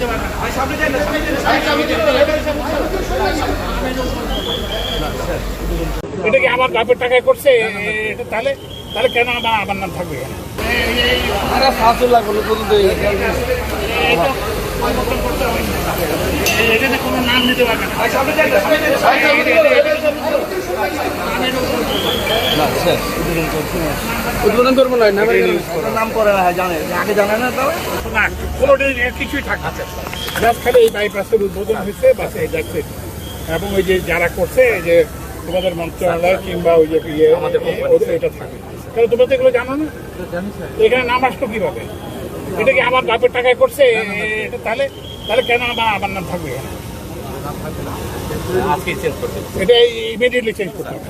পারবেন এটা কি আমার বাপের টাকায় করছে? এটা তাহলে তাহলে কেন আমার আমার নাম থাকবে এখানে? কোনো নাম দিতে পারবে না। উদ্বোধন করব না নাম করে না জানে। আগে জানে না তবে কোনোটাই কিছুই থাকবে জাস্ট খালি এই বাইপাসের উদ্বোধন হয়েছে বাস এই দেখছে এবং ওই যে যারা করছে যে তোমাদের মন্ত্রণালয় কিংবা ওই যে ইয়ে ওদের এটা থাকে। তাহলে তোমরা তো এগুলো জানো না? এখানে নাম আসলো কীভাবে? এটা কি আমার বাপের টাকায় করছে? এটা তাহলে তাহলে কেন আমার আমার নাম থাকবে এখানে? এটা ইমিডিয়েটলি চেঞ্জ করতে হবে।